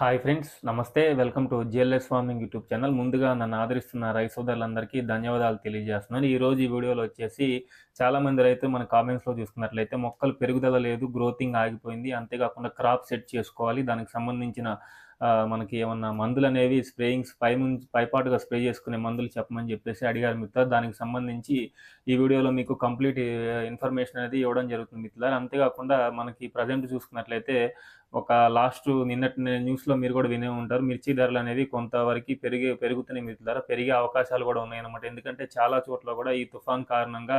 Hi friends నమస్తే. Welcome to GLS farming YouTube channel. ముందుగా నన్ను ఆదరిస్తున్న రైతు సోదరులందరికీ ధన్యవాదాలు తెలియజేస్తున్నాను. ఈ రోజు ఈ వీడియోలో వచ్చేసి చాలా మంది రైతులు మన కామెంట్స్లో చూసుకున్నట్లయితే మొక్కలు పెరుగుదల లేదు గ్రోతింగ్ ఆగిపోయింది. అంతేకాకుండా క్రాప్ సెట్ చేసుకోవాలి. దానికి సంబంధించిన మనకి ఏమన్నా మందులు అనేవి స్ప్రేయింగ్స్ పై ముందు పైపాటుగా స్ప్రే చేసుకునే మందులు చెప్పమని చెప్పేసి అడిగారు మిత్రులు. దానికి సంబంధించి ఈ వీడియోలో మీకు కంప్లీట్ ఇన్ఫర్మేషన్ అనేది ఇవ్వడం జరుగుతుంది మిత్రులారు. అంతేకాకుండా మనకి ప్రజెంట్ చూసుకున్నట్లయితే ఒక లాస్ట్ నిన్నటి న్యూస్లో మీరు కూడా వినే ఉంటారు. మిర్చి ధరలు అనేది కొంతవరకు పెరిగే పెరుగుతున్నాయి మిత్రులారా పెరిగే అవకాశాలు కూడా ఉన్నాయన్నమాట. ఎందుకంటే చాలా చోట్ల కూడా ఈ తుఫాన్ కారణంగా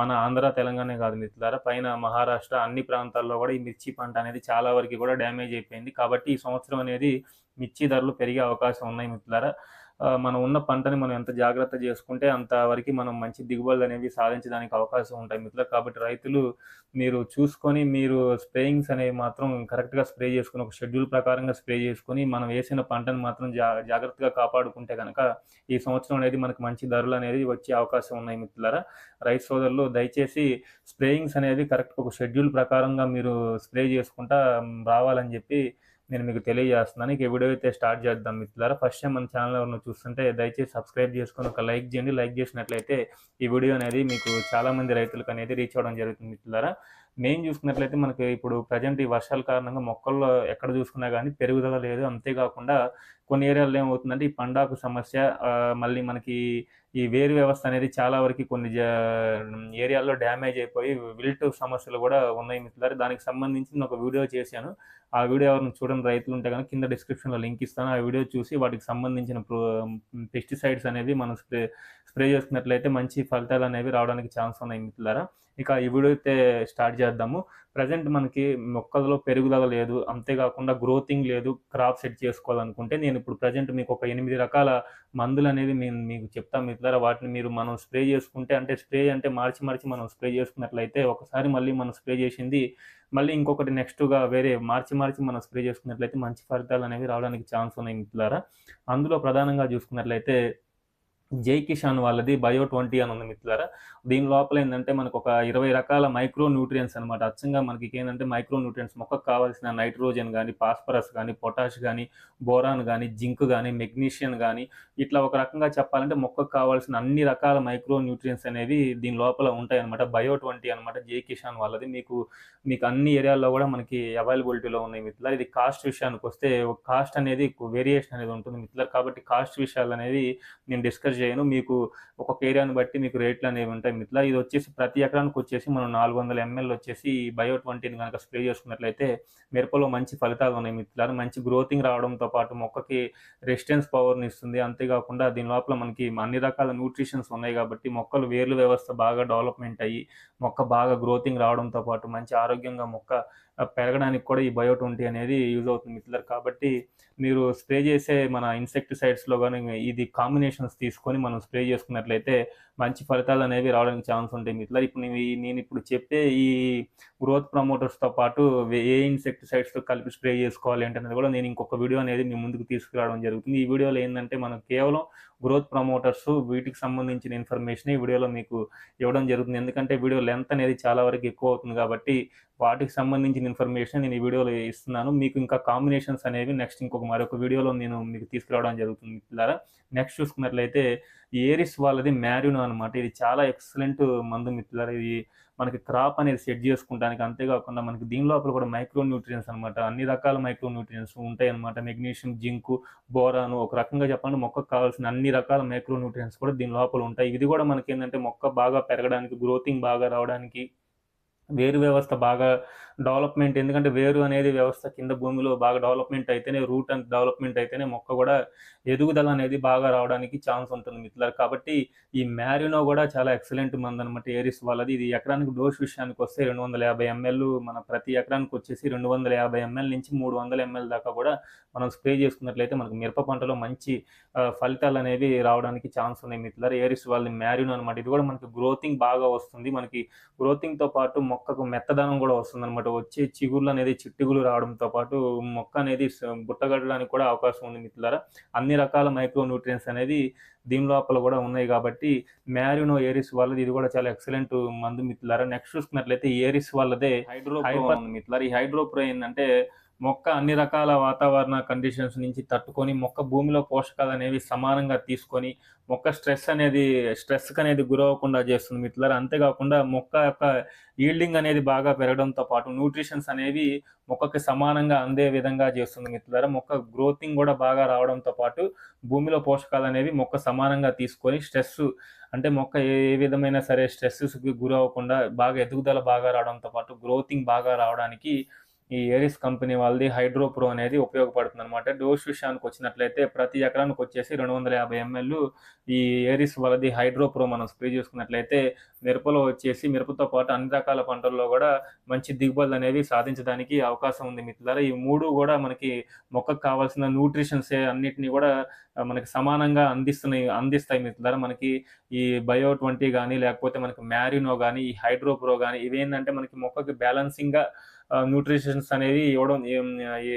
మన ఆంధ్ర తెలంగాణ కాదు మిత్రులారా పైన మహారాష్ట్ర అన్ని ప్రాంతాల్లో కూడా ఈ మిర్చి పంట అనేది చాలా వరకు కూడా డ్యామేజ్ అయిపోయింది. కాబట్టి ఈ సంవత్సరం అనేది మిర్చి ధరలు పెరిగే అవకాశం ఉన్నాయి మిత్రులారా మనం ఉన్న పంటని మనం ఎంత జాగ్రత్త చేసుకుంటే అంతవరకు మనం మంచి దిగుబడులు అనేవి సాధించడానికి అవకాశం ఉంటాయి మిత్రులు కాబట్టి రైతులు మీరు చూసుకొని మీరు స్ప్రేయింగ్స్ అనేవి మాత్రం కరెక్ట్గా స్ప్రే చేసుకుని ఒక షెడ్యూల్ ప్రకారంగా స్ప్రే చేసుకొని మనం వేసిన పంటను మాత్రం జా జాగ్రత్తగా కాపాడుకుంటే కనుక ఈ సంవత్సరం అనేది మనకు మంచి ధరలు అనేది వచ్చే అవకాశం ఉన్నాయి మిత్రులారా. రైతు సోదరులు దయచేసి స్ప్రేయింగ్స్ అనేది కరెక్ట్ ఒక షెడ్యూల్ ప్రకారంగా మీరు స్ప్రే చేసుకుంటా రావాలని చెప్పి నేను మీకు తెలియజేస్తున్నాను. ఇక వీడియో అయితే స్టార్ట్ చేద్దాం మిత్రులారా. ఫస్ట్ టైం మన ఛానల్ ఎవరిని చూస్తుంటే దయచేసి సబ్స్క్రైబ్ చేసుకొని ఒక లైక్ చేయండి. లైక్ చేసినట్లయితే ఈ వీడియో అనేది మీకు చాలామంది రైతులకు అనేది రీచ్ అవ్వడం జరుగుతుంది మిత్రులారా. మెయిన్ చూసుకున్నట్లయితే మనకి ఇప్పుడు ప్రజెంట్ ఈ వర్షాల కారణంగా మొక్కల్లో ఎక్కడ చూసుకున్నా కానీ పెరుగుదల లేదు. అంతేకాకుండా కొన్ని ఏరియాల్లో ఏమవుతుందంటే ఈ పండాకు సమస్య మళ్ళీ మనకి ఈ వేరు వ్యవస్థ అనేది చాలా వరకు కొన్ని జా- ఏరియాల్లో డ్యామేజ్ అయిపోయి విల్ట్ సమస్యలు కూడా ఉన్నాయి మిత్రులారా. దానికి సంబంధించి నేను ఒక వీడియో చేశాను. ఆ వీడియో ఎవరిని చూడని రైతులు ఉంటే కనుక కింద డిస్క్రిప్షన్లో లింక్ ఇస్తాను. ఆ వీడియో చూసి వాటికి సంబంధించిన పెస్టిసైడ్స్ అనేవి మనం స్ప్రే స్ప్రే చేసుకున్నట్లయితే మంచి ఫలితాలు అనేవి రావడానికి ఛాన్స్ ఉన్నాయి మిత్రులారా. ఇక ఈ వీడియో అయితే స్టార్ట్ చేద్దాము. ప్రజెంట్ మనకి మొక్కలలో పెరుగుదల లేదు అంతేకాకుండా గ్రోతింగ్ లేదు క్రాప్ సెట్ చేసుకోవాలనుకుంటే నేను ఇప్పుడు ప్రజెంట్ మీకు ఒక ఎనిమిది రకాల మందులు అనేది నేను మీకు చెప్తాను మిత్రులారా. వాటిని మీరు మనం స్ప్రే చేసుకుంటే అంటే స్ప్రే అంటే మార్చి మార్చి మనం స్ప్రే చేసుకున్నట్లయితే ఒకసారి మళ్ళీ మనం స్ప్రే చేసింది మళ్ళీ ఇంకొకటి నెక్స్ట్గా వేరే మార్చి మార్చి మనం స్ప్రే చేసుకున్నట్లయితే మంచి ఫలితాలు అనేవి రావడానికి ఛాన్స్ ఉన్నాయి మిత్రులారా. అందులో ప్రధానంగా చూసుకున్నట్లయితే జై కిషాన్ వాళ్ళది బయో ట్వంటీ అని ఉంది మిత్రులారా. దీని లోపల ఏంటంటే మనకు ఒక ఇరవై రకాల మైక్రో న్యూట్రియన్స్ అనమాట అచ్చంగా మనకి ఏంటంటే మైక్రో న్యూట్రియన్స్ మొక్కకు కావాల్సిన నైట్రోజన్ కానీ ఫాస్ఫరస్ కానీ పొటాష్ కానీ బోరాన్ కానీ జింక్ కానీ మెగ్నీషియం కానీ ఇట్లా ఒక రకంగా చెప్పాలంటే మొక్కకు కావాల్సిన అన్ని రకాల మైక్రో న్యూట్రియన్స్ అనేవి దీని లోపల ఉంటాయి అనమాట బయో ట్వంటీ అనమాట జై కిషాన్ వాళ్ళది. మీకు మీకు అన్ని ఏరియాల్లో కూడా మనకి అవైలబిలిటీలో ఉన్నాయి మిత్రులారా. ఇది కాస్ట్ విషయానికి వస్తే కాస్ట్ అనేది వేరియేషన్ అనేది ఉంటుంది మిత్రులారా. కాబట్టి కాస్ట్ విషయాలు అనేవి నేను డిస్కస్ చేయను. మీకు ఒక్కొక్క ఏరియాను బట్టి మీకు రేట్లు అనేవి ఉంటాయి మిత్రులా ఇది వచ్చేసి ప్రతి ఎకరానికి వచ్చేసి మనం నాలుగు వందల ఎంఎల్ వచ్చేసి బయో ట్వంటీని కనుక స్ప్రే చేసుకున్నట్లయితే మిరపలో మంచి ఫలితాలు ఉన్నాయి మిత్రులారా. మంచి గ్రోతింగ్ రావడంతో పాటు మొక్కకి రెసిస్టెన్స్ పవర్ని ఇస్తుంది. అంతేకాకుండా దీని లోపల మనకి అన్ని రకాల న్యూట్రిషన్స్ ఉన్నాయి కాబట్టి మొక్కలు వేర్లు వ్యవస్థ బాగా డెవలప్మెంట్ అయ్యి మొక్క బాగా గ్రోతింగ్ రావడంతో పాటు మంచి ఆరోగ్యంగా మొక్క పెరగడానికి కూడా ఈ బయో ట్వంటీ అనేది యూజ్ అవుతుంది మిత్రులారు. కాబట్టి మీరు స్ప్రే చేసే మన ఇన్సెక్టిసైడ్స్లో కానీ ఇది కాంబినేషన్స్ తీసుకొని మనం స్ప్రే చేసుకున్నట్లయితే మంచి ఫలితాలు అనేవి రావడానికి ఛాన్స్ ఉంటాయి మిత్రులారు. ఇప్పుడు నేను ఇప్పుడు చెప్పే ఈ గ్రోత్ ప్రమోటర్స్తో పాటు వే- ఏ ఇన్సెక్టిసైడ్స్తో కలిపి స్ప్రే చేసుకోవాలి ఏంటనేది కూడా నేను ఇంకొక వీడియో అనేది మీ ముందుకు తీసుకురావడం జరుగుతుంది. ఈ వీడియోలో ఏంటంటే మనం కేవలం గ్రోత్ ప్రమోటర్స్ వీటికి సంబంధించిన ఇన్ఫర్మేషన్ ఈ వీడియోలో మీకు ఇవ్వడం జరుగుతుంది. ఎందుకంటే వీడియో లెంత్ అనేది చాలా వరకు ఎక్కువ అవుతుంది కాబట్టి వాటికి సంబంధించిన ఇన్ఫర్మేషన్ నేను ఈ వీడియోలో ఇస్తున్నాను. మీకు ఇంకా కాంబినేషన్స్ అనేవి నెక్స్ట్ ఇంకొక మరొక వీడియోలో నేను మీకు తీసుకురావడం జరుగుతుంది మిత్రులారా. నెక్స్ట్ చూసుకున్నట్లయితే ఏరిస్ వాళ్ళది మ్యారినో అనమాట ఇది చాలా ఎక్సలెంట్ మందు మిత్రులారా. ఇది మనకి క్రాప్ అనేది సెట్ చేసుకుంటానికి అంతేకాకుండా మనకి దీని లోపల కూడా మైక్రో న్యూట్రియన్స్ అనమాట అన్ని రకాల మైక్రో న్యూట్రియన్స్ ఉంటాయి అనమాట మెగ్నీషియం జింక్ బోరాను ఒక రకంగా చెప్పాలంటే మొక్కకు కావాల్సిన అన్ని రకాల మైక్రో న్యూట్రియన్స్ కూడా దీని లోపల ఉంటాయి. ఇది కూడా మనకి ఏంటంటే మొక్క బాగా పెరగడానికి గ్రోతింగ్ బాగా రావడానికి వేరు వ్యవస్థ బాగా డెవలప్మెంట్. ఎందుకంటే వేరు అనేది వ్యవస్థ కింద భూమిలో బాగా డెవలప్మెంట్ అయితేనే రూట్ అండ్ డెవలప్మెంట్ అయితేనే మొక్క కూడా ఎదుగుదల అనేది బాగా రావడానికి ఛాన్స్ ఉంటుంది మిత్రులారు. కాబట్టి ఈ మ్యారినో కూడా చాలా ఎక్సలెంట్ మంది అనమాట ఏరిస్ వాళ్ళది. ఇది ఎకరానికి డోస్ విషయానికి వస్తే రెండు వందల యాభై ఎంఎల్ మన ప్రతి ఎకరానికి వచ్చేసి రెండు వందల యాభై ఎంఎల్ నుంచి మూడు వందల ఎంఎల్ దాకా కూడా మనం స్ప్రే చేసుకున్నట్లయితే మనకు మిరప పంటలో మంచి ఫలితాలు అనేవి రావడానికి ఛాన్స్ ఉన్నాయి మిత్రులారు. ఏరిస్ వాళ్ళది మ్యారినో అనమాట ఇది కూడా మనకి గ్రోతింగ్ బాగా వస్తుంది. మనకి గ్రోతింగ్తో పాటు మొక్కకు మెత్తదనం కూడా వస్తుంది అనమాట వచ్చే చిగుళ్ళు అనేది చిట్టుగులు రావడంతో పాటు మొక్క అనేది బుట్టగడడానికి కూడా అవకాశం ఉంది మిత్రులారా. అన్ని రకాల మైక్రో న్యూట్రియన్స్ అనేది దీని లోపల కూడా ఉన్నాయి కాబట్టి మ్యారినో ఏరిస్ వాళ్ళది ఇది కూడా చాలా ఎక్సలెంట్ మందు మిత్రులారా. నెక్స్ట్ చూసుకున్నట్లయితే ఏరిస్ వాళ్ళదే హైడ్రో ఉంది మిత్రులారా. ఈ హైడ్రోప్రో ఏంటంటే మొక్క అన్ని రకాల వాతావరణ కండిషన్స్ నుంచి తట్టుకొని మొక్క భూమిలో పోషకాలు అనేవి సమానంగా తీసుకొని మొక్క స్ట్రెస్ అనేది స్ట్రెస్కి అనేది గురవ్వకుండా చేస్తుంది మిత్రులారా. అంతేకాకుండా మొక్క యొక్క ఈల్డింగ్ అనేది బాగా పెరగడంతో పాటు న్యూట్రిషన్స్ అనేవి మొక్కకి సమానంగా అందే విధంగా చేస్తుంది మిత్రులారా. మొక్క గ్రోతింగ్ కూడా బాగా రావడంతో పాటు భూమిలో పోషకాలు అనేవి మొక్క సమానంగా తీసుకొని స్ట్రెస్ అంటే మొక్క ఏ విధమైన సరే స్ట్రెస్కి గురవ్వకుండా బాగా ఎదుగుదల బాగా రావడంతో పాటు గ్రోతింగ్ బాగా రావడానికి ఈ ఏరిస్ కంపెనీ వాళ్ళది హైడ్రో ప్రో అనేది ఉపయోగపడుతుంది అనమాట డోస్ విషయానికి వచ్చినట్లయితే ప్రతి ఎకరానికి వచ్చేసి రెండు వందల యాభై ఎంఎల్ ఈ ఏరిస్ వాళ్ళది హైడ్రో ప్రో మనం స్ప్రే చేసుకున్నట్లయితే మిరపలో వచ్చేసి మిరపతో పాటు అన్ని రకాల పంటల్లో కూడా మంచి దిగుబడులు అనేవి సాధించడానికి అవకాశం ఉంది మిత్రులారా. ఈ మూడు కూడా మనకి మొక్కకు కావాల్సిన న్యూట్రిషన్స్ అన్నిటిని కూడా మనకి సమానంగా అందిస్తున్నాయి అందిస్తాయి మిత్రులారా. మనకి ఈ బయో ట్వంటీ కానీ లేకపోతే మనకి మ్యారినో కానీ ఈ హైడ్రో ప్రో కానీ ఇవేంటంటే మనకి మొక్కకి బ్యాలెన్సింగ్గా న్యూట్రిషన్స్ అనేది ఇవ్వడం ఈ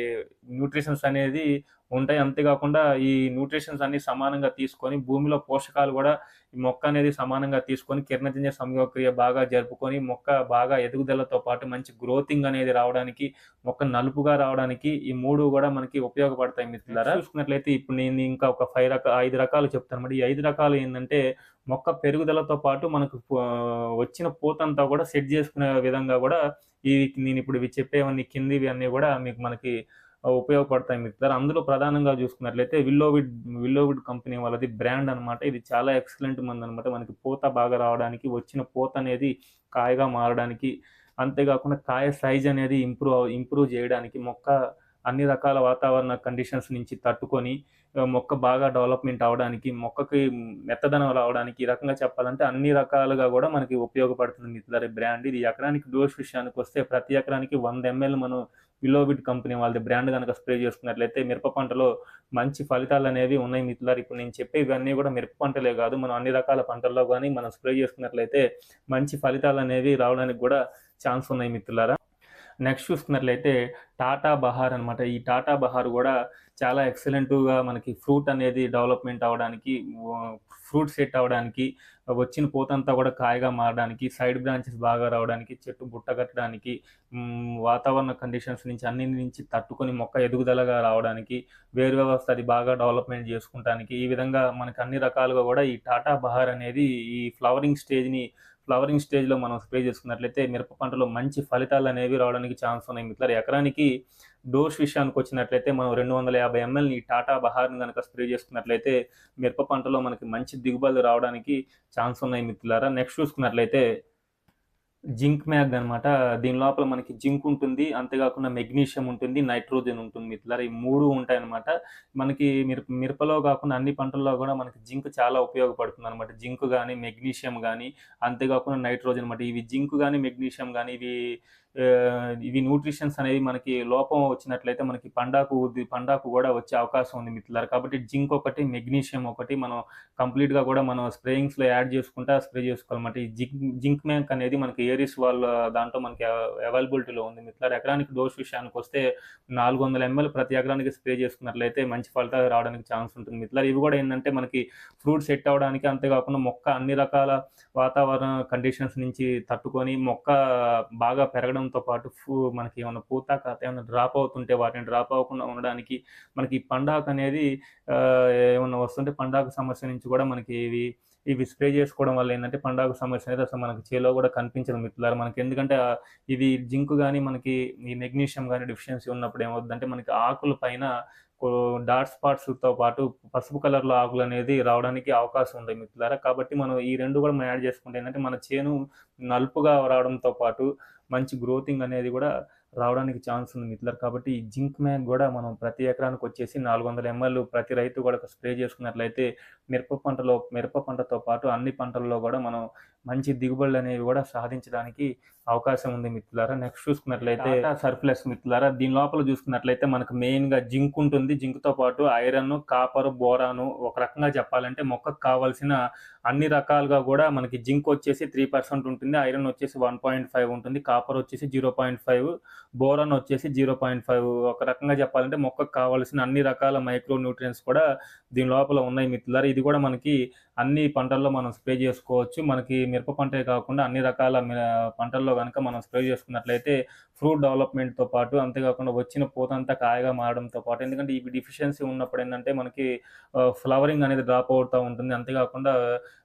న్యూట్రిషన్స్ అనేది ఉంటాయి. అంతేకాకుండా ఈ న్యూట్రిషన్స్ అన్ని సమానంగా తీసుకొని భూమిలో పోషకాలు కూడా ఈ మొక్క అనేది సమానంగా తీసుకొని కిరణజన్య సంయోగక్రియ బాగా జరుపుకొని మొక్క బాగా ఎదుగుదలతో పాటు మంచి గ్రోతింగ్ అనేది రావడానికి మొక్క నలుపుగా రావడానికి ఈ మూడు కూడా మనకి ఉపయోగపడతాయి మిత్రులారా. చూసుకున్నట్లయితే ఇప్పుడు నేను ఇంకా ఒక ఫైవ్ రక ఐదు రకాలు చెప్తాను. మరి ఈ ఐదు రకాలు ఏంటంటే మొక్క పెరుగుదలతో పాటు మనకు వచ్చిన పూతంతా కూడా సెట్ చేసుకునే విధంగా కూడా ఈ నేను ఇప్పుడు ఇవి చెప్పేవన్నీ కిందివి అన్నీ కూడా మీకు మనకి ఉపయోగపడతాయి ఉపయోగపడతాయి మిత్రులారా అందులో ప్రధానంగా చూసుకున్నట్లయితే విల్లోవిడ్ విల్లోవిడ్ కంపెనీ వాళ్ళది బ్రాండ్ అన్నమాట. ఇది చాలా ఎక్సలెంట్ మంది అనమాట మనకి పూత బాగా రావడానికి వచ్చిన పూత అనేది కాయగా మారడానికి అంతేకాకుండా కాయ సైజ్ అనేది ఇంప్రూవ్ ఇంప్రూవ్ చేయడానికి మొక్క అన్ని రకాల వాతావరణ కండిషన్స్ నుంచి తట్టుకొని మొక్క బాగా డెవలప్మెంట్ అవడానికి మొక్కకి మెత్తదనం రావడానికి ఈ రకంగా చెప్పాలంటే అన్ని రకాలుగా కూడా మనకి ఉపయోగపడుతుంది మిత్రులారి బ్రాండ్. ఇది ఎకరానికి డోస్ విషయానికి వస్తే ప్రతి ఎకరానికి వంద ఎంఎల్ మనం విలోవిడ్ కంపెనీ వాళ్ళది బ్రాండ్ కనుక స్ప్రే చేసుకున్నట్లయితే మిరప పంటలో మంచి ఫలితాలు అనేవి ఉన్నాయి మిత్రులారు. ఇప్పుడు నేను చెప్పే ఇవన్నీ కూడా మిరప పంటలే కాదు మనం అన్ని రకాల పంటల్లో కానీ మనం స్ప్రే చేసుకున్నట్లయితే మంచి ఫలితాలు అనేవి రావడానికి కూడా ఛాన్స్ ఉన్నాయి మిత్రులారా. నెక్స్ట్ చూసుకున్నట్లయితే టాటా బహార్ అన్నమాట. ఈ టాటా బహార్ కూడా చాలా ఎక్సలెంట్గా మనకి ఫ్రూట్ అనేది డెవలప్మెంట్ అవ్వడానికి ఫ్రూట్ సెట్ అవ్వడానికి వచ్చిన పూతంతా కూడా కాయగా మారడానికి సైడ్ బ్రాంచెస్ బాగా రావడానికి చెట్టు బుట్ట కట్టడానికి వాతావరణ కండిషన్స్ నుంచి అన్ని నుంచి తట్టుకొని మొక్క ఎదుగుదలగా రావడానికి వేరు వ్యవస్థ అది బాగా డెవలప్మెంట్ చేసుకుంటానికి ఈ విధంగా మనకి అన్ని రకాలుగా కూడా ఈ టాటా బహార్ అనేది ఈ ఫ్లవరింగ్ స్టేజ్ని ఫ్లవరింగ్ స్టేజ్లో మనం స్ప్రే చేసుకున్నట్లయితే మిరప పంటలో మంచి ఫలితాలు అనేవి రావడానికి ఛాన్స్ ఉన్నాయి మిత్రులు ఎకరానికి డోస్ విషయానికి వచ్చినట్లయితే మనం రెండు వందల యాభై ఎంఎల్ ఈ టాటా బహార్ని కనుక స్ప్రే చేసుకున్నట్లయితే మిరప పంటలో మనకి మంచి దిగుబడులు రావడానికి ఛాన్స్ ఉన్నాయి మిత్రులారా. నెక్స్ట్ చూసుకున్నట్లయితే జింక్ మ్యాగ్ అన్నమాట. దీని లోపల మనకి జింక్ ఉంటుంది. అంతేకాకుండా మెగ్నీషియం ఉంటుంది నైట్రోజన్ ఉంటుంది మిత్రులారా ఈ మూడు ఉంటాయి అన్నమాట. మనకి మిరప మిరపలో కాకుండా అన్ని పంటల్లో కూడా మనకి జింక్ చాలా ఉపయోగపడుతుంది అనమాట జింక్ కానీ మెగ్నీషియం కానీ అంతేకాకుండా నైట్రోజన్ అనమాట ఇవి జింక్ కానీ మెగ్నీషియం కానీ ఇవి ఇవి న్యూట్రిషన్స్ అనేవి మనకి లోపం వచ్చినట్లయితే మనకి పండాకు పండాకు కూడా వచ్చే అవకాశం ఉంది మిత్రులారు. కాబట్టి జింక్ ఒకటి మెగ్నీషియం ఒకటి మనం కంప్లీట్గా కూడా మనం స్ప్రేయింగ్స్లో యాడ్ చేసుకుంటా స్ప్రే చేసుకోవాలన్నమాట ఈ జింక్ జింక్ మ్యాంక్ అనేది మనకి ఏరిస్ వాళ్ళ దాంట్లో మనకి అవైలబిలిటీలో ఉంది మిత్రులారు. ఎకరానికి డోస్ విషయానికి వస్తే నాలుగు వందల ఎంఎల్ ప్రతి ఎకరానికి స్ప్రే చేసుకున్నట్లయితే మంచి ఫలితాలు రావడానికి ఛాన్స్ ఉంటుంది మిత్రులారు. ఇవి కూడా ఏంటంటే మనకి ఫ్రూట్ సెట్ అవ్వడానికి అంతేకాకుండా మొక్క అన్ని రకాల వాతావరణ కండిషన్స్ నుంచి తట్టుకొని మొక్క బాగా పెరగడం పెరగడంతో పాటు ఫూ- మనకి ఏమైనా పూత కాత ఏమైనా డ్రాప్ అవుతుంటే వాటిని డ్రాప్ అవ్వకుండా ఉండడానికి మనకి ఈ పండాకు అనేది ఏమైనా వస్తుంటే పండాకు సమస్య నుంచి కూడా మనకి ఇవి ఇవి స్ప్రే చేసుకోవడం వల్ల ఏంటంటే పండాకు సమస్య అనేది అసలు మనకి చేలో కూడా కనిపించదు మిత్రులారు. మనకి ఎందుకంటే ఇది జింక్ కానీ మనకి ఈ మెగ్నీషియం కానీ డిఫిషియన్సీ ఉన్నప్పుడు ఏమవుతుందంటే మనకి ఆకుల పైన డార్క్ స్పాట్స్తో పాటు పసుపు కలర్లో ఆకులు అనేది రావడానికి అవకాశం ఉంది మిత్రులారా. కాబట్టి మనం ఈ రెండు కూడా మనం యాడ్ చేసుకుంటే ఏంటంటే మన చేను నలుపుగా రావడంతో పాటు మంచి గ్రోతింగ్ అనేది కూడా రావడానికి ఛాన్స్ ఉంది మిత్రులారు. కాబట్టి ఈ జింక్ మ్యాగ్ కూడా మనం ప్రతి ఎకరానికి వచ్చేసి నాలుగు వందల ఎంఎల్ ప్రతి రైతు కూడా స్ప్రే చేసుకున్నట్లయితే మిరప పంటలో మిరప పంటతో పాటు అన్ని పంటల్లో కూడా మనం మంచి దిగుబడులు అనేవి కూడా సాధించడానికి అవకాశం ఉంది మిత్రులారా. నెక్స్ట్ చూసుకున్నట్లయితే సర్ప్లస్ మిత్రులారా. దీని లోపల చూసుకున్నట్లయితే మనకు మెయిన్గా జింక్ ఉంటుంది. జింక్తో పాటు ఐరన్ కాపర్ బోరాను ఒక రకంగా చెప్పాలంటే మొక్కకు కావాల్సిన అన్ని రకాలుగా కూడా మనకి జింక్ వచ్చేసి త్రీ పర్సెంట్ ఉంటుంది. ఐరన్ వచ్చేసి వన్ పాయింట్ ఫైవ్ ఉంటుంది. కాపర్ వచ్చేసి జీరో పాయింట్ ఫైవ్ బోరాన్ వచ్చేసి జీరో పాయింట్ ఫైవ్ ఒక రకంగా చెప్పాలంటే మొక్కకు కావాల్సిన అన్ని రకాల మైక్రో న్యూట్రియన్స్ కూడా దీని లోపల ఉన్నాయి మిత్రులారా. ఇది కూడా మనకి అన్ని పంటల్లో మనం స్ప్రే చేసుకోవచ్చు. మనకి మిరప పంటే కాకుండా అన్ని రకాల పంటల్లో కనుక మనం స్ప్రే చేసుకున్నట్లయితే ఫ్రూట్ డెవలప్‌మెంట్‌తో పాటు అంతేకాకుండా వచ్చిన పూతంతా కాయగా మారడంతో పాటు ఎందుకంటే ఇవి డెఫిషియన్సీ ఉన్నప్పుడు ఏంటంటే మనకి ఫ్లవరింగ్ అనేది డ్రాప్ అవుతా ఉంటుంది. అంతేకాకుండా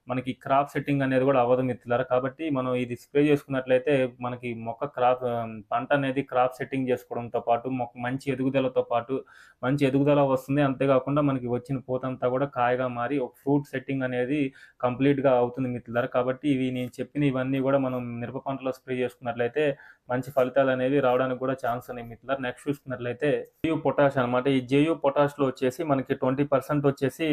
మనకి క్రాప్ సెట్టింగ్ అనేది కూడా అవ్వదు మిత్రులారా. కాబట్టి మనం ఇది స్ప్రే చేసుకున్నట్లయితే మనకి మొక్క క్రాప్ పంట అనేది క్రాప్ సెట్టింగ్ చేసుకోవడంతో పాటు మొక్క మంచి ఎదుగుదలతో పాటు మంచి ఎదుగుదల వస్తుంది. అంతేకాకుండా మనకి వచ్చిన పూతంతా కూడా కాయగా మారి ఒక ఫ్రూట్ సెట్టింగ్ అనేది కంప్లీట్‌గా అవుతుంది మిత్రులారా. కాబట్టి ఇవి నేను చెప్పిన ఇవన్నీ కూడా మనం మిరప పంటలో స్ప్రే చేసుకున్నట్లయితే మంచి ఫలితాలు అనేవి రావడానికి కూడా ఛాన్స్ ఉన్నాయి మిత్రులారా. నెక్స్ట్ చూసుకున్నట్లయితే జేయు పొటాష్ అనమాట. ఈ జేయు పొటాష్‌లో వచ్చేసి మనకి 20% వచ్చేసి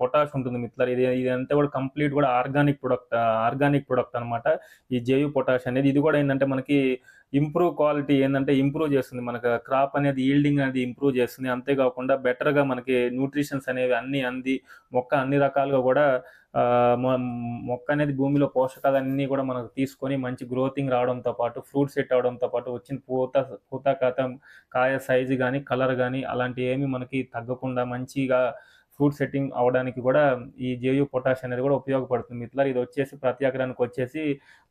పొటాష్ ఉంటుంది మిత్రులారా. ఇది ఇదంతా కూడా కంప్లీట్ కూడా ఆర్గానిక్ ప్రొడక్ట్ ఆర్గానిక్ ప్రొడక్ట్ అనమాట. ఈ జేయు పొటాష్ అనేది. ఇది కూడా ఏంటంటే మనకి ఇంప్రూవ్ క్వాలిటీ ఏంటంటే ఇంప్రూవ్ చేస్తుంది. మనకు క్రాప్ అనేది ఈల్డింగ్ అనేది ఇంప్రూవ్ చేస్తుంది. అంతేకాకుండా బెటర్‌గా మనకి న్యూట్రిషన్స్ అనేవి అన్నీ అంది మొక్క అన్ని రకాలుగా కూడా మొక్క అనేది భూమిలో పోషకాలన్నీ కూడా మనకు తీసుకొని మంచి గ్రోతింగ్ రావడంతో పాటు ఫ్రూట్ సెట్ అవడంతో పాటు వచ్చిన పూత పూత కాత కాయ సైజు కానీ కలర్ కానీ అలాంటివి ఏమి మనకి తగ్గకుండా మంచిగా ఫ్రూట్ సెట్టింగ్ అవడానికి కూడా ఈ జేయు పొటాష్ అనేది కూడా ఉపయోగపడుతుంది మిత్రులారు. ఇది వచ్చేసి ప్రతి ఎకరానికి వచ్చేసి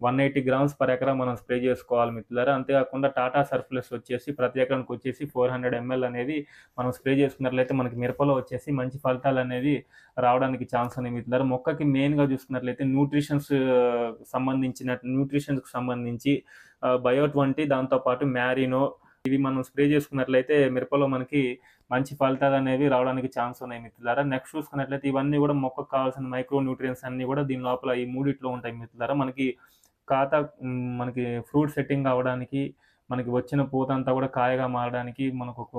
180 గ్రామ్స్ పర్ ఎకరం మనం స్ప్రే చేసుకోవాలి మిత్రులారు. అంతేకాకుండా టాటా సర్ఫ్లెస్ వచ్చేసి ప్రతి ఎకరానికి వచ్చేసి 400 ఎంఎల్ అనేది మనం స్ప్రే చేసుకున్నట్లయితే మనకి మిరపలో వచ్చేసి మంచి ఫలితాలు అనేది రావడానికి ఛాన్స్ ఉన్నాయి మిత్రులారు. మొక్కకి మెయిన్‌గా చూసుకున్నట్లయితే న్యూట్రిషన్స్ సంబంధించిన న్యూట్రిషన్స్‌కి సంబంధించి బయోట్ బయో 20 దాంతో పాటు మ్యారినో ఇవి మనం స్ప్రే చేసుకున్నట్లయితే మిరపలో మనకి మంచి ఫలితాలు అనేవి రావడానికి ఛాన్స్ ఉన్నాయి మిత్రులారా. నెక్స్ట్ చూసుకున్నట్లయితే ఇవన్నీ కూడా మొక్కకు కావాల్సిన మైక్రో న్యూట్రియన్స్ అన్ని కూడా దీని లోపల ఈ మూడిట్లో ఉంటాయి మిత్రులారా. మనకి ఖాతా మనకి ఫ్రూట్ సెట్టింగ్ అవ్వడానికి, మనకి వచ్చిన పూత అంతా కూడా కాయగా మారడానికి మనకు ఒక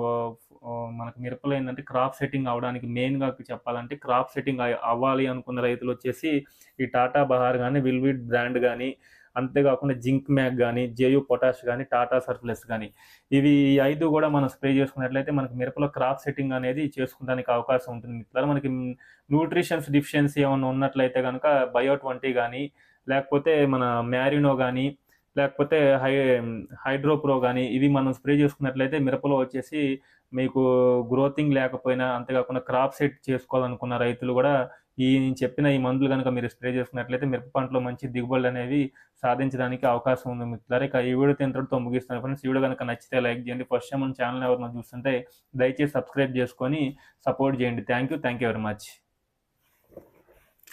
మనకు మిరపలో ఏంటంటే క్రాప్ సెట్టింగ్ అవ్వడానికి మెయిన్‌గా చెప్పాలంటే క్రాప్ సెట్టింగ్ అవ్వాలి అనుకున్న రైతులు వచ్చేసి ఈ టాటా బహార్ కానీ విల్విడ్ బ్రాండ్ కానీ అంతేకాకుండా జింక్ మ్యాగ్ కానీ జేయు పొటాష్ కానీ టాటా సర్ప్లస్ కానీ ఇవి ఐదు కూడా మనం స్ప్రే చేసుకున్నట్లయితే మనకి మిరపలో క్రాప్ సెట్టింగ్ అనేది చేసుకోవడానికి అవకాశం ఉంటుంది మిత్రులు మనకి న్యూట్రిషన్స్ డిఫిషియన్సీ ఏమైనా ఉన్నట్లయితే కనుక బయో ట్వంటీ కానీ లేకపోతే మన మ్యారినో కానీ లేకపోతే హై హైడ్రోప్రో కానీ ఇవి మనం స్ప్రే చేసుకున్నట్లయితే మిరపలో వచ్చేసి మీకు గ్రోతింగ్ లేకపోయినా, అంతేకాకుండా క్రాప్ సెట్ చేసుకోవాలనుకున్న రైతులు కూడా ఈ నేను చెప్పిన ఈ మందులు కనుక మీరు స్ప్రే చేసుకున్నట్లయితే మిరప పంటలో మంచి దిగుబడులు అనేవి సాధించడానికి అవకాశం ఉంది మిత్రులారా. ఇక ఈ వీడియో ఇంతటితో ముగిస్తాను ఫ్రెండ్స్. ఈ వీడియో కనుక నచ్చితే లైక్ చేయండి. ఫస్ట్ టైం మన ఛానల్ ఎవరైనా చూస్తుంటే దయచేసి సబ్స్క్రైబ్ చేసుకొని సపోర్ట్ చేయండి. Thank you. Thank you very much.